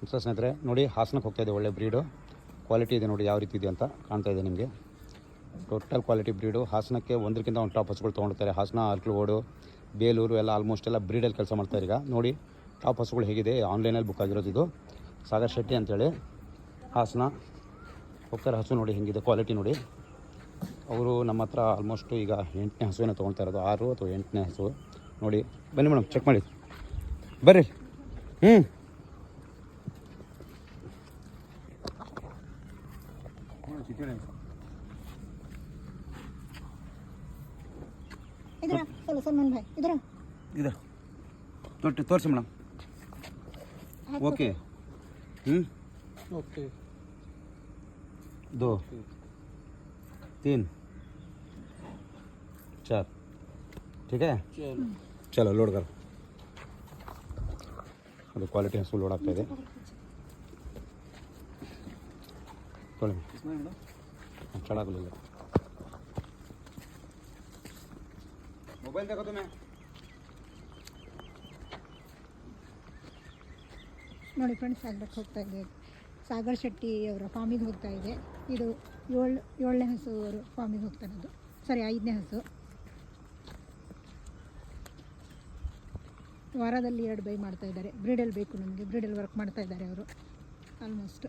ನಮಸ್ಕಾರ ಸ್ನೇಹಿತರೆ, ನೋಡಿ ಹಾಸನಕ್ಕೆ ಹೋಗ್ತಾ ಇದೆ ಒಳ್ಳೆ ಬ್ರೀಡು ಕ್ವಾಲಿಟಿ ಇದೆ ನೋಡಿ, ಯಾವ ರೀತಿ ಇದೆ ಅಂತ ಕಾಣ್ತಾ ಇದೆ ನಿಮಗೆ. ಟೋಟಲ್ ಕ್ವಾಲಿಟಿ ಬ್ರೀಡು ಹಾಸನಕ್ಕೆ ಒಂದಕ್ಕಿಂತ ಒಂದು ಟಾಪ್ ಹಸುಗಳು ತೊಗೊಂಡಿರ್ತಾರೆ. ಹಾಸನ ಅರ್ಕಲಗೋಡು ಬೇಲೂರು ಎಲ್ಲ ಆಲ್ಮೋಸ್ಟ್ ಎಲ್ಲ ಬ್ರೀಡಲ್ಲಿ ಕೆಲಸ ಮಾಡ್ತಾರೆ ಈಗ ನೋಡಿ ಟಾಪ್ ಹಸುಗಳು ಹೇಗಿದೆ ಆನ್ಲೈನಲ್ಲಿ ಬುಕ್ ಆಗಿರೋದು ಇದು. ಸಾಗರ್ ಶೆಟ್ಟಿ ಅಂತೇಳಿ ಹಾಸನ ಹೋಗ್ತಾರೆ ಹಸು ನೋಡಿ ಹೇಗಿದೆ ಕ್ವಾಲಿಟಿ ನೋಡಿ. ಅವರು ನಮ್ಮ ಹತ್ರ ಆಲ್ಮೋಸ್ಟ್ ಈಗ ಎಂಟನೇ ಹಸುವಿನ ತೊಗೊಳ್ತಾ ಇರೋದು, ಆರು ಅಥವಾ ಎಂಟನೇ ಹಸು. ನೋಡಿ, ಬನ್ನಿ ಮೇಡಮ್ ಚೆಕ್ ಮಾಡಿ. ಬರ್ರಿ. ಹ್ಞೂ चलो सलमान भाई इधर आ। ಇದು ತೊಟ್ಟು ತೋರಿಸಿ ಮೇಡಮ್ हाथ ಓಕೆ ಹ್ಞೂ ओके दो तीन चार ठीक है चलो ಚಲೋ ಲೋಡ್ ಕರ್ ಅದು ಕ್ವಾಲಿಟಿ ಹಸು ಲೋಡ್ ಆಗ್ತಾ ಇದೆ ಮೊಬೈಲ್ ನೋಡಿ ಫ್ರೆಂಡ್ಸ್ ಸಾಗರಕ್ಕೆ ಹೋಗ್ತಾ ಇದೆ ಸಾಗರ್ ಶೆಟ್ಟಿ ಅವರ ಫಾರ್ಮಿಗೆ ಹೋಗ್ತಾ ಇದೆ ಇದು ಏಳು ಏಳನೇ ಹಸು ಅವರು ಫಾರ್ಮಿಗೆ ಹೋಗ್ತಾ ಇರೋದು. ಸರಿ ಐದನೇ ಹಸು. ವಾರದಲ್ಲಿ ಎರಡು ಬೈ ಮಾಡ್ತಾ ಇದ್ದಾರೆ. ಬ್ರೀಡಲ್ಲಿ ಬೇಕು ನಮಗೆ. ಬ್ರೀಡಲ್ಲಿ ವರ್ಕ್ ಮಾಡ್ತಾ ಇದ್ದಾರೆ ಅವರು. Almost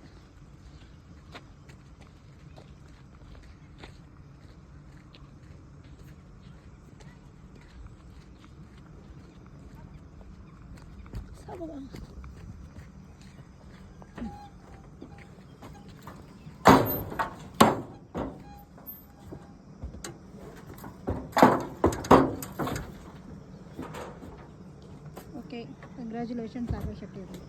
okay congratulation Sagar Shetty ಅವರಿಗೆ